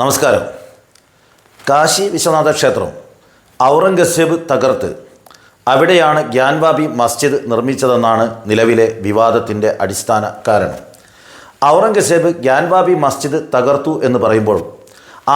നമസ്കാരം. കാശി വിശ്വനാഥ ക്ഷേത്രം ഔറംഗസേബ് തകർത്ത്. അവിടെയാണ് ഗ്യാൻവാബി മസ്ജിദ് നിർമ്മിച്ചതെന്നാണ് നിലവിലെ വിവാദത്തിന്റെ അടിസ്ഥാന കാരണം. ഔറംഗസേബ് ഗ്യാൻവാബി മസ്ജിദ് തകർത്തു എന്ന് പറയുമ്പോൾ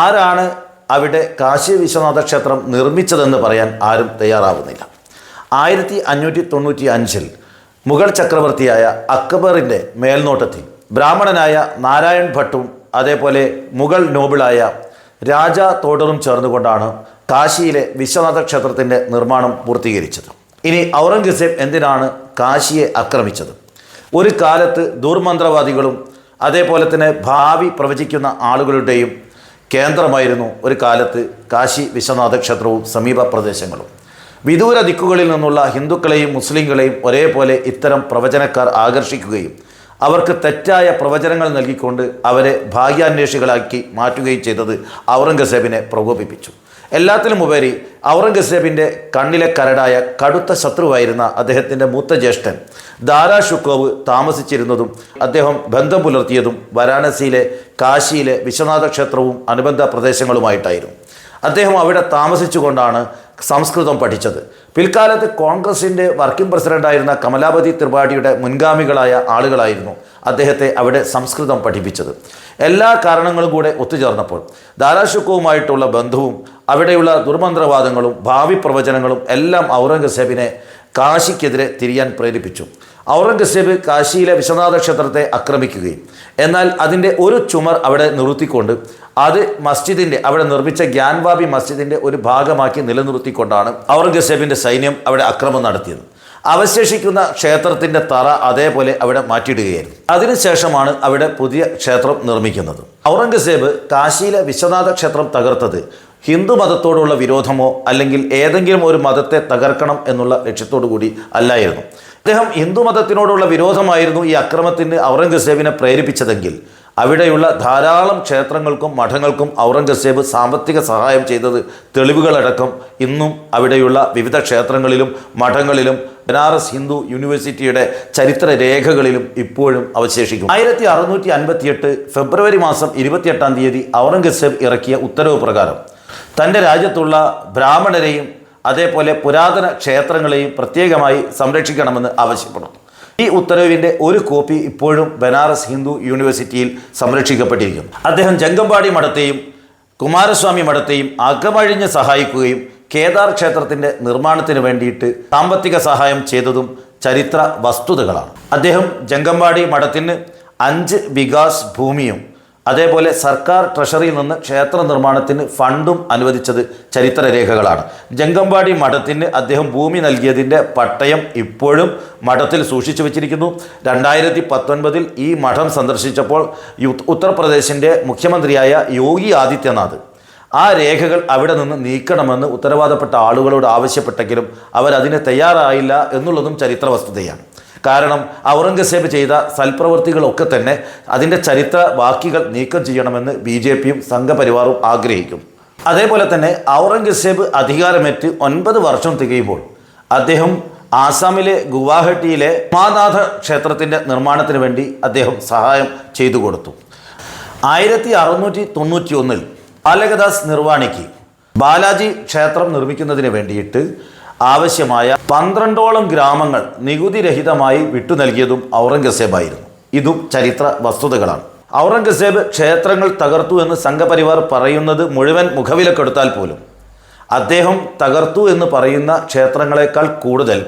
ആരാണ് അവിടെ കാശി വിശ്വനാഥ ക്ഷേത്രം നിർമ്മിച്ചതെന്ന് പറയാൻ ആരും തയ്യാറാവുന്നില്ല. ആയിരത്തി അഞ്ഞൂറ്റി തൊണ്ണൂറ്റി അഞ്ചിൽ മുഗൾ ചക്രവർത്തിയായ അക്ബറിന്റെ മേൽനോട്ടത്തിൽ ബ്രാഹ്മണനായ നാരായൺ ഭട്ടും അതേപോലെ മുഗൾ നോബിളായ രാജ തോടറും ചേർന്നുകൊണ്ടാണ് കാശിയിലെ വിശ്വനാഥ ക്ഷേത്രത്തിന്റെ നിർമ്മാണം പൂർത്തീകരിച്ചത്. ഇനി ഔറംഗസേബ് എന്തിനാണ് കാശിയെ ആക്രമിച്ചത്? ഒരു കാലത്ത് ദുർമന്ത്രവാദികളും അതേപോലെ തന്നെ ഭാവി പ്രവചിക്കുന്ന ആളുകളുടെയും കേന്ദ്രമായിരുന്നു ഒരു കാലത്ത് കാശി വിശ്വനാഥ ക്ഷേത്രവും സമീപ പ്രദേശങ്ങളും. വിദൂര ദിക്കുകളിൽ നിന്നുള്ള ഹിന്ദുക്കളെയും മുസ്ലിങ്ങളെയും ഒരേപോലെ ഇത്തരം പ്രവചനക്കാർ ആകർഷിക്കുകയും അവർക്ക് തെറ്റായ പ്രവചനങ്ങൾ നൽകിക്കൊണ്ട് അവരെ ഭാഗ്യാന്വേഷികളാക്കി മാറ്റുകയും ചെയ്തത് ഔറംഗസേബിനെ പ്രകോപിപ്പിച്ചു. എല്ലാത്തിലും ഉപരി ഔറംഗസേബിന്റെ കണ്ണിലെ കരടായ കടുത്ത ശത്രുവായിരുന്ന അദ്ദേഹത്തിന്റെ മൂത്ത ജ്യേഷ്ഠൻ ദാരാ ഷുക്കോവ് താമസിച്ചിരുന്നതും അദ്ദേഹം ബന്ധം പുലർത്തിയതും വാരാണസിയിലെ കാശിയിലെ വിശ്വനാഥ ക്ഷേത്രവും അനുബന്ധ പ്രദേശങ്ങളുമായിട്ടായിരുന്നു. അദ്ദേഹം അവിടെ താമസിച്ചുകൊണ്ടാണ് സംസ്കൃതം പഠിച്ചത്. പിൽക്കാലത്ത് കോൺഗ്രസിന്റെ വർക്കിംഗ് പ്രസിഡന്റായിരുന്ന കമലാപതി ത്രിപാഠിയുടെ മുൻഗാമികളായ ആളുകളായിരുന്നു അദ്ദേഹത്തെ അവിടെ സംസ്കൃതം പഠിപ്പിച്ചത്. എല്ലാ കാരണങ്ങളും കൂടെ ഒത്തുചേർന്നപ്പോൾ ധാരാശുക്കവുമായിട്ടുള്ള ബന്ധവും അവിടെയുള്ള ദുർമന്ത്രവാദങ്ങളും ഭാവി പ്രവചനങ്ങളും എല്ലാം ഔറംഗസേബിനെ കാശിക്കെതിരെ തിരിയാൻ പ്രേരിപ്പിച്ചു. ഔറംഗസേബ് കാശിയിലെ വിശ്വനാഥ ക്ഷേത്രത്തെ ആക്രമിക്കുകയും എന്നാൽ അതിന്റെ ഒരു ചുമർ അവിടെ നിർത്തിക്കൊണ്ട് അത് മസ്ജിദിന്റെ അവിടെ നിർമ്മിച്ച ഗ്യാൻവാബി മസ്ജിദിന്റെ ഒരു ഭാഗമാക്കി നിലനിർത്തിക്കൊണ്ടാണ് ഔറംഗസേബിന്റെ സൈന്യം അവിടെ അക്രമം നടത്തിയത്. അവശേഷിക്കുന്ന ക്ഷേത്രത്തിന്റെ തറ അതേപോലെ അവിടെ മാറ്റിയിടുകയായിരുന്നു. അതിനുശേഷമാണ് അവിടെ പുതിയ ക്ഷേത്രം നിർമ്മിക്കുന്നത്. ഔറംഗസേബ് കാശിയിലെ വിശ്വനാഥ ക്ഷേത്രം തകർത്തത് ഹിന്ദു മതത്തോടുള്ള വിരോധമോ അല്ലെങ്കിൽ ഏതെങ്കിലും ഒരു മതത്തെ തകർക്കണം എന്നുള്ള ലക്ഷ്യത്തോടു കൂടി അല്ലായിരുന്നു. അദ്ദേഹം ഹിന്ദു മതത്തിനോടുള്ള വിരോധമായിരുന്നു ഈ അക്രമത്തിന് ഔറംഗസേബിനെ പ്രേരിപ്പിച്ചതെങ്കിൽ അവിടെയുള്ള ധാരാളം ക്ഷേത്രങ്ങൾക്കും മഠങ്ങൾക്കും ഔറംഗസേബ് സാമ്പത്തിക സഹായം ചെയ്തത് തെളിവുകളടക്കം ഇന്നും അവിടെയുള്ള വിവിധ ക്ഷേത്രങ്ങളിലും മഠങ്ങളിലും ബനാറസ് ഹിന്ദു യൂണിവേഴ്സിറ്റിയുടെ ചരിത്ര രേഖകളിലും ഇപ്പോഴും അവശേഷിക്കും. ആയിരത്തി അറുന്നൂറ്റി അൻപത്തിയെട്ട് ഫെബ്രുവരി മാസം ഇരുപത്തിയെട്ടാം തീയതി ഔറംഗസേബ് ഇറക്കിയ ഉത്തരവ് പ്രകാരം തന്റെ രാജ്യത്തുള്ള ബ്രാഹ്മണരെയും അതേപോലെ പുരാതന ക്ഷേത്രങ്ങളെയും പ്രത്യേകമായി സംരക്ഷിക്കണമെന്ന് ആവശ്യപ്പെടുന്നു ഈ ഉത്തരവിന്റെ ഒരു കോപ്പി ഇപ്പോഴും ബനാറസ് ഹിന്ദു യൂണിവേഴ്സിറ്റിയിൽ സംരക്ഷിക്കപ്പെട്ടിരിക്കുന്നു. അദ്ദേഹം ജംഗമ്പാടി മഠത്തെയും കുമാരസ്വാമി മഠത്തെയും അകമഴിഞ്ഞ് സഹായിക്കുകയും കേദാർ ക്ഷേത്രത്തിന്റെ നിർമ്മാണത്തിന് വേണ്ടിയിട്ട് സാമ്പത്തിക സഹായം ചെയ്തതും ചരിത്ര വസ്തുതകളാണ്. അദ്ദേഹം ജംഗമ്പാടി മഠത്തിന് അഞ്ച് വികാസ് ഭൂമിയും അതേപോലെ സർക്കാർ ട്രഷറിയിൽ നിന്ന് ക്ഷേത്ര നിർമ്മാണത്തിന് ഫണ്ടും അനുവദിച്ചത് ചരിത്ര രേഖകളാണ്. ജംഗമ്പാടി മഠത്തിന് അദ്ദേഹം ഭൂമി നൽകിയതിന്റെ പട്ടയം ഇപ്പോഴും മഠത്തിൽ സൂക്ഷിച്ചു വച്ചിരിക്കുന്നു. രണ്ടായിരത്തി പത്തൊൻപതിൽ ഈ മഠം സന്ദർശിച്ചപ്പോൾ ഉത്തർപ്രദേശിന്റെ മുഖ്യമന്ത്രിയായ യോഗി ആദിത്യനാഥ് ആ രേഖകൾ അവിടെ നിന്ന് നീക്കണമെന്ന് ഉത്തരവാദപ്പെട്ട ആളുകളോട് ആവശ്യപ്പെട്ടെങ്കിലും അവരതിന് തയ്യാറായില്ല എന്നുള്ളതും ചരിത്ര വസ്തുതയാണ്. കാരണം ഔറംഗസേബ് ചെയ്ത സൽപ്രവൃത്തികളൊക്കെ തന്നെ അതിന്റെ ചരിത്ര വാക്കികൾ നീക്കം ചെയ്യണമെന്ന് ബി ജെ പിയും സംഘപരിവാറും ആഗ്രഹിക്കും. അതേപോലെ തന്നെ ഔറംഗസേബ് അധികാരമേറ്റ് ഒൻപത് വർഷം തികയുമ്പോൾ അദ്ദേഹം ആസാമിലെ ഗുവാഹട്ടിയിലെ ഉമാനാഥ ക്ഷേത്രത്തിന്റെ നിർമ്മാണത്തിന് വേണ്ടി അദ്ദേഹം സഹായം ചെയ്തു കൊടുത്തു. ആയിരത്തി അറുന്നൂറ്റി തൊണ്ണൂറ്റി ഒന്നിൽ ബാലകദാസ് നിർവാണിക്ക് ബാലാജി ക്ഷേത്രം നിർമ്മിക്കുന്നതിന് വേണ്ടിയിട്ട് ആവശ്യമായ പന്ത്രണ്ടോളം ഗ്രാമങ്ങൾ നികുതിരഹിതമായി വിട്ടു നൽകിയതും ഔറംഗസേബായിരുന്നു. ഇതും ചരിത്ര വസ്തുതകളാണ്. ഔറംഗസേബ് ക്ഷേത്രങ്ങൾ തകർത്തു എന്ന് സംഘപരിവാർ പറയുന്നത് മുഴുവൻ മുഖവിലക്കെടുത്താൽ പോലും. അദ്ദേഹം തകർത്തു എന്ന് പറയുന്ന ക്ഷേത്രങ്ങളെക്കാൾ കൂടുതൽ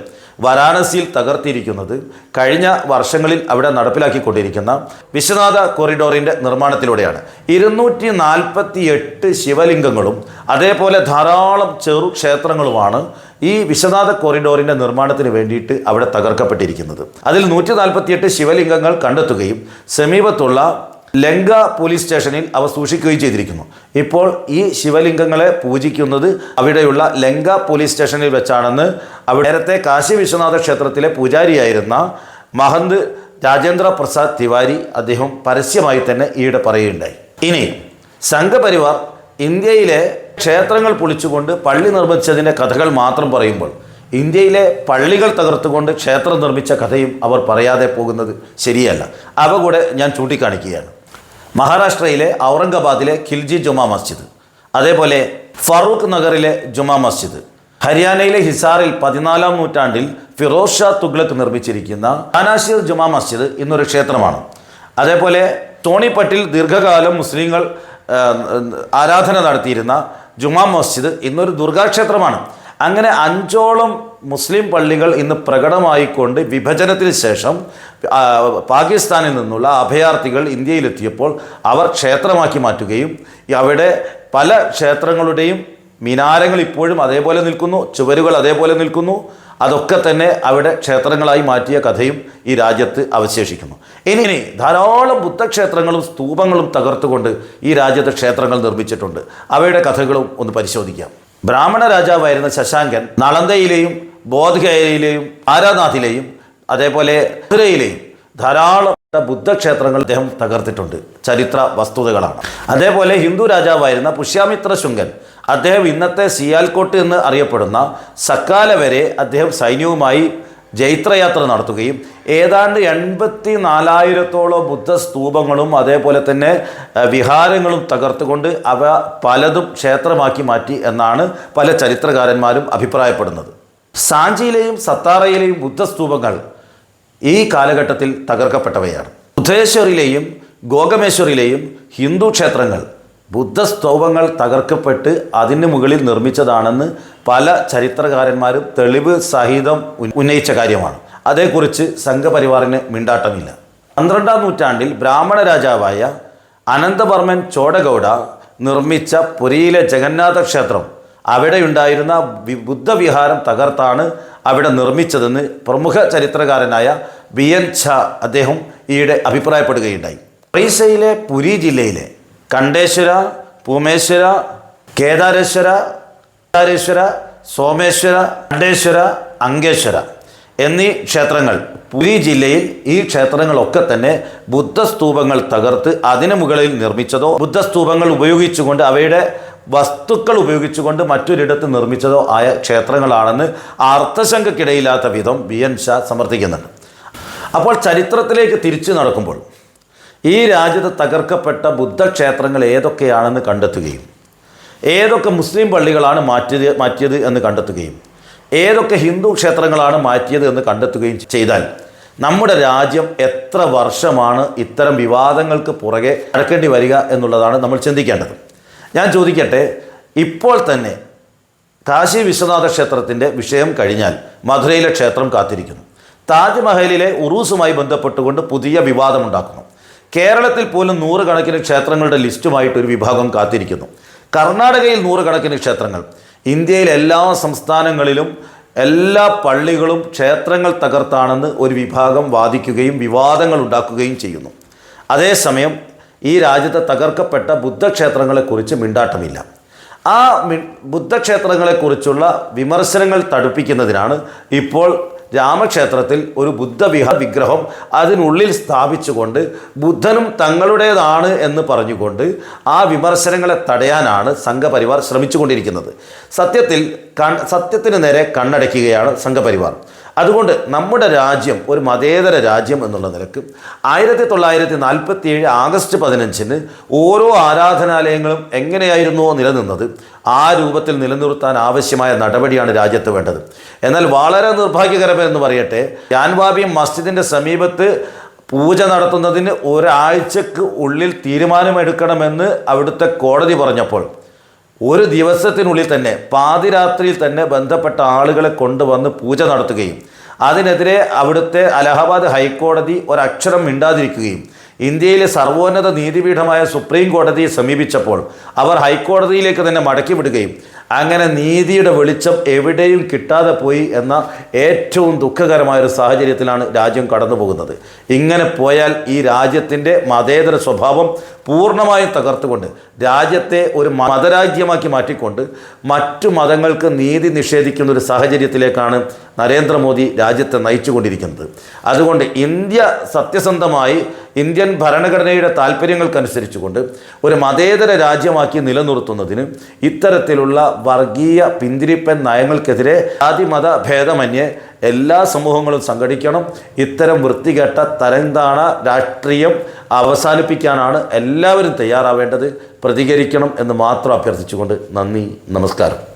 വാരാണസിയിൽ തകർത്തിയിരിക്കുന്നത് കഴിഞ്ഞ വർഷങ്ങളിൽ അവിടെ നടപ്പിലാക്കിക്കൊണ്ടിരിക്കുന്ന വിശ്വനാഥ കൊറിഡോറിന്റെ നിർമ്മാണത്തിലൂടെയാണ്. ഇരുന്നൂറ്റി നാൽപ്പത്തി എട്ട് ശിവലിംഗങ്ങളും അതേപോലെ ധാരാളം ചെറു ക്ഷേത്രങ്ങളുമാണ് ഈ വിശ്വനാഥ കൊറിഡോറിന്റെ നിർമ്മാണത്തിന് വേണ്ടിയിട്ട് അവിടെ തകർക്കപ്പെട്ടിരിക്കുന്നത്. അതിൽ നൂറ്റി നാൽപ്പത്തിയെട്ട് ശിവലിംഗങ്ങൾ കണ്ടെത്തുകയും സമീപത്തുള്ള ലങ്ക പോലീസ് സ്റ്റേഷനിൽ അവ സൂക്ഷിക്കുകയും ചെയ്തിരിക്കുന്നു. ഇപ്പോൾ ഈ ശിവലിംഗങ്ങളെ പൂജിക്കുന്നത് അവിടെയുള്ള ലങ്ക പോലീസ് സ്റ്റേഷനിൽ വെച്ചാണെന്ന് അവിടെ നേരത്തെ കാശി വിശ്വനാഥ ക്ഷേത്രത്തിലെ പൂജാരിയായിരുന്ന മഹന്ത് രാജേന്ദ്ര പ്രസാദ് തിവാരി അദ്ദേഹം പരസ്യമായി തന്നെ ഈയിടെ പറയുകയുണ്ടായി. ഇനി സംഘപരിവാർ ഇന്ത്യയിലെ ക്ഷേത്രങ്ങൾ പൊളിച്ചുകൊണ്ട് പള്ളി നിർമ്മിച്ചതിന്റെ കഥകൾ മാത്രം പറയുമ്പോൾ ഇന്ത്യയിലെ പള്ളികൾ തകർത്തുകൊണ്ട് ക്ഷേത്രം നിർമ്മിച്ച കഥയും അവർ പറയാതെ പോകുന്നത് ശരിയല്ല. അവ കൂടെ ഞാൻ ചൂണ്ടിക്കാണിക്കുകയാണ്. മഹാരാഷ്ട്രയിലെ ഔറംഗാബാദിലെ ഖിൽജി ജുമാ മസ്ജിദ് അതേപോലെ ഫറൂഖ് നഗറിലെ ജുമാ മസ്ജിദ് ഹരിയാനയിലെ ഹിസാറിൽ പതിനാലാം നൂറ്റാണ്ടിൽ ഫിറോസ് ഷാ തുഗ്ലക്ക് നിർമ്മിച്ചിരിക്കുന്ന അനാശിർ ജുമാ മസ്ജിദ് ഇന്നൊരു ക്ഷേത്രമാണ്. അതേപോലെ തോണിപ്പട്ടിൽ ദീർഘകാലം മുസ്ലിങ്ങൾ ആരാധന നടത്തിയിരുന്ന ജുമാ മസ്ജിദ് ഇന്നൊരു ദുർഗാക്ഷേത്രമാണ്. അങ്ങനെ അഞ്ചോളം മുസ്ലിം പള്ളികൾ ഇന്ന് പ്രകടമായിക്കൊണ്ട് വിഭജനത്തിന് ശേഷം പാകിസ്ഥാനിൽ നിന്നുള്ള അഭയാർത്ഥികൾ ഇന്ത്യയിലെത്തിയപ്പോൾ അവർ ക്ഷേത്രമാക്കി മാറ്റുകയും അവിടെ പല ക്ഷേത്രങ്ങളുടെയും മിനാരങ്ങൾ ഇപ്പോഴും അതേപോലെ നിൽക്കുന്നു ചുവരുകൾ അതേപോലെ നിൽക്കുന്നു. അതൊക്കെ തന്നെ അവിടെ ക്ഷേത്രങ്ങളായി മാറ്റിയ കഥയും ഈ രാജ്യത്ത് അവശേഷിക്കുന്നു. ഇനി ധാരാളം ബുദ്ധക്ഷേത്രങ്ങളും സ്തൂപങ്ങളും തകർത്തുകൊണ്ട് ഈ രാജ്യത്ത് ക്ഷേത്രങ്ങൾ നിർമ്മിച്ചിട്ടുണ്ട്. അവയുടെ കഥകളും ഒന്ന് പരിശോധിക്കാം. ബ്രാഹ്മണ രാജാവായിരുന്ന ശശാങ്കൻ നളന്തയിലെയും ബോധഗയയിലെയും ആരാനാഥിലെയും അതേപോലെ മധുരയിലെയും ധാരാളം ബുദ്ധക്ഷേത്രങ്ങൾ അദ്ദേഹം തകർത്തിട്ടുണ്ട്. ചരിത്ര വസ്തുതകളാണ്. അതേപോലെ ഹിന്ദു രാജാവായിരുന്ന പുഷ്യാമിത്ര ശുങ്കൻ അദ്ദേഹം ഇന്നത്തെ സിയാൽകോട്ട് എന്ന് അറിയപ്പെടുന്ന സക്കാല വരെ അദ്ദേഹം സൈന്യവുമായി ജൈത്രയാത്ര നടത്തുകയും ഏതാണ്ട് എൺപത്തി നാലായിരത്തോളം ബുദ്ധസ്തൂപങ്ങളും അതേപോലെ തന്നെ വിഹാരങ്ങളും തകർത്തുകൊണ്ട് അവ പലതും ക്ഷേത്രമാക്കി മാറ്റി എന്നാണ് പല ചരിത്രകാരന്മാരും അഭിപ്രായപ്പെടുന്നത്. സാഞ്ചിയിലെയും സത്താറയിലെയും ബുദ്ധസ്തൂപങ്ങൾ ഈ കാലഘട്ടത്തിൽ തകർക്കപ്പെട്ടവയാണ്. ബുദ്ധേശ്വറിലെയും ഗോഗമേശ്വറിലെയും ഹിന്ദു ക്ഷേത്രങ്ങൾ ബുദ്ധസ്തൂപങ്ങൾ തകർക്കപ്പെട്ട് അതിന് മുകളിൽ നിർമ്മിച്ചതാണെന്ന് പല ചരിത്രകാരന്മാരും തെളിവ് സഹിതം ഉന്നയിച്ച കാര്യമാണ്. അതേക്കുറിച്ച് സംഘപരിവാറിന് മിണ്ടാട്ടമില്ല. പന്ത്രണ്ടാം നൂറ്റാണ്ടിൽ ബ്രാഹ്മണ രാജാവായ അനന്തവർമ്മൻ ചോടഗൗഡ നിർമ്മിച്ച പുരിയിലെ ജഗന്നാഥ ക്ഷേത്രം അവിടെയുണ്ടായിരുന്ന ഉണ്ടായിരുന്ന ബുദ്ധവിഹാരം തകർത്താണ് അവിടെ നിർമ്മിച്ചതെന്ന് പ്രമുഖ ചരിത്രകാരനായ ബി എൻ ഝാ അദ്ദേഹം ഈയിടെ അഭിപ്രായപ്പെടുകയുണ്ടായി. ഒറീസയിലെ പുരി ജില്ലയിലെ കണ്ടേശ്വര പൂമേശ്വര കേദാരേശ്വര കേദാരേശ്വര സോമേശ്വര കണ്ടേശ്വര അങ്കേശ്വര എന്നീ ക്ഷേത്രങ്ങൾ പുരി ജില്ലയിൽ ഈ ക്ഷേത്രങ്ങളൊക്കെ തന്നെ ബുദ്ധസ്തൂപങ്ങൾ തകർത്ത് അതിനു മുകളിൽ നിർമ്മിച്ചതോ ബുദ്ധസ്തൂപങ്ങൾ ഉപയോഗിച്ചുകൊണ്ട് അവയുടെ വസ്തുക്കൾ ഉപയോഗിച്ചുകൊണ്ട് മറ്റൊരിടത്ത് നിർമ്മിച്ചതോ ആയ ക്ഷേത്രങ്ങളാണെന്ന് അർത്ഥശങ്കക്കിടയില്ലാത്ത വിധം ബി എൻ ഷാ സമർത്ഥിക്കുന്നുണ്ട്. അപ്പോൾ ചരിത്രത്തിലേക്ക് തിരിച്ചു നടക്കുമ്പോൾ ഈ രാജ്യത്ത് തകർക്കപ്പെട്ട ബുദ്ധക്ഷേത്രങ്ങൾ ഏതൊക്കെയാണെന്ന് കണ്ടെത്തുകയും ഏതൊക്കെ മുസ്ലിം പള്ളികളാണ് മാറ്റിയത് മാറ്റിയത് എന്ന് കണ്ടെത്തുകയും ഏതൊക്കെ ഹിന്ദു ക്ഷേത്രങ്ങളാണ് മാറ്റിയത് എന്ന് കണ്ടെത്തുകയും ചെയ്താൽ നമ്മുടെ രാജ്യം എത്ര വർഷമാണ് ഇത്തരം വിവാദങ്ങൾക്ക് പുറകെ നടക്കേണ്ടി വരിക എന്നുള്ളതാണ് നമ്മൾ ചിന്തിക്കേണ്ടത്. ഞാൻ ചോദിക്കട്ടെ ഇപ്പോൾ തന്നെ കാശി വിശ്വനാഥ ക്ഷേത്രത്തിന്റെ വിഷയം കഴിഞ്ഞാൽ മധുരയിലെ ക്ഷേത്രം കാത്തിരിക്കുന്നു. താജ്മഹലിലെ ഉറൂസുമായി ബന്ധപ്പെട്ടുകൊണ്ട് പുതിയ വിവാദമുണ്ടാക്കുന്നു കേരളത്തിൽ പോലും നൂറുകണക്കിന് ക്ഷേത്രങ്ങളുടെ ലിസ്റ്റുമായിട്ട് ഒരു വിഭാഗം കാത്തിരിക്കുന്നു. കർണാടകയിൽ നൂറുകണക്കിന് ക്ഷേത്രങ്ങൾ ഇന്ത്യയിലെ എല്ലാ സംസ്ഥാനങ്ങളിലും എല്ലാ പള്ളികളും ക്ഷേത്രങ്ങൾ തകർത്താണെന്ന് ഒരു വിഭാഗം വാദിക്കുകയും വിവാദങ്ങൾ ഉണ്ടാക്കുകയും ചെയ്യുന്നു. അതേസമയം ഈ രാജ്യത്തെ തകർക്കപ്പെട്ട ബുദ്ധക്ഷേത്രങ്ങളെക്കുറിച്ച് മിണ്ടാട്ടമില്ല. ആ മി ബുദ്ധക്ഷേത്രങ്ങളെക്കുറിച്ചുള്ള വിമർശനങ്ങൾ തടുപ്പിക്കുന്നതിനാണ് ഇപ്പോൾ രാമക്ഷേത്രത്തിൽ ഒരു ബുദ്ധവിഹ വിഗ്രഹം അതിനുള്ളിൽ സ്ഥാപിച്ചുകൊണ്ട് ബുദ്ധനും തങ്ങളുടേതാണ് എന്ന് പറഞ്ഞുകൊണ്ട് ആ വിമർശനങ്ങളെ തടയാനാണ് സംഘപരിവാർ ശ്രമിച്ചുകൊണ്ടിരിക്കുന്നത്. സത്യത്തിൽ സത്യത്തിന് നേരെ കണ്ണടയ്ക്കുകയാണ് സംഘപരിവാർ. അതുകൊണ്ട് നമ്മുടെ രാജ്യം ഒരു മതേതര രാജ്യം എന്നുള്ള നിലയ്ക്ക് ആയിരത്തി തൊള്ളായിരത്തി നാൽപ്പത്തി ഏഴ് ആഗസ്റ്റ് പതിനഞ്ചിന് ഓരോ ആരാധനാലയങ്ങളും എങ്ങനെയായിരുന്നുവോ നിലനിന്നത് ആ രൂപത്തിൽ നിലനിർത്താൻ ആവശ്യമായ നടപടിയാണ് രാജ്യത്ത് വേണ്ടത്. എന്നാൽ വളരെ നിർഭാഗ്യകരമെന്ന് പറയട്ടെ ജാൻവാബി മസ്ജിദിന്റെ സമീപത്ത് പൂജ നടത്തുന്നതിന് ഒരാഴ്ചക്ക് ഉള്ളിൽ തീരുമാനമെടുക്കണമെന്ന് അവിടുത്തെ കോടതി പറഞ്ഞപ്പോൾ ഒരു ദിവസത്തിനുള്ളിൽ തന്നെ പാതിരാത്രിയിൽ തന്നെ ബന്ധപ്പെട്ട ആളുകളെ കൊണ്ടുവന്ന് പൂജ നടത്തുകയും അതിനെതിരെ അവിടുത്തെ അലഹബാദ് ഹൈക്കോടതി ഒരക്ഷരം മിണ്ടാതിരിക്കുകയും ഇന്ത്യയിലെ സർവോന്നത നീതിപീഠമായ സുപ്രീം കോടതിയെ സമീപിച്ചപ്പോൾ അവർ ഹൈക്കോടതിയിലേക്ക് തന്നെ മടക്കി വിടുകയും അങ്ങനെ നീതിയുടെ വെളിച്ചം എവിടെയും കിട്ടാതെ പോയി എന്ന ഏറ്റവും ദുഃഖകരമായ ഒരു സാഹചര്യത്തിലാണ് രാജ്യം കടന്നു പോകുന്നത് ഇങ്ങനെ പോയാൽ ഈ രാജ്യത്തിന്റെ മതേതര സ്വഭാവം പൂർണമായും തകർത്തുകൊണ്ട് രാജ്യത്തെ ഒരു മതരാജ്യമാക്കി മാറ്റിക്കൊണ്ട് മറ്റു മതങ്ങൾക്ക് നീതി നിഷേധിക്കുന്ന ഒരു സാഹചര്യത്തിലേക്കാണ് നരേന്ദ്രമോദി രാജ്യത്തെ നയിച്ചുകൊണ്ടിരിക്കുന്നത്. അതുകൊണ്ട് ഇന്ത്യ സത്യസന്ധമായി ഇന്ത്യൻ ഭരണഘടനയുടെ താല്പര്യങ്ങൾക്കനുസരിച്ചുകൊണ്ട് ഒരു മതേതര രാജ്യമാക്കി നിലനിർത്തുന്നതിന് ഇത്തരത്തിലുള്ള വർഗീയ പിന്തിരിപ്പൻ നയങ്ങൾക്കെതിരെ ജാതിമത ഭേദമന്യേ എല്ലാ സമൂഹങ്ങളും സംഘടിക്കണം. ഇത്തരം വൃത്തികെട്ട തരംതാണ രാഷ്ട്രീയം അവസാനിപ്പിക്കാനാണ് എല്ലാവരും തയ്യാറാവേണ്ടത്. പ്രതികരിക്കണം എന്ന് മാത്രം അഭ്യർത്ഥിച്ചുകൊണ്ട് നന്ദി നമസ്കാരം.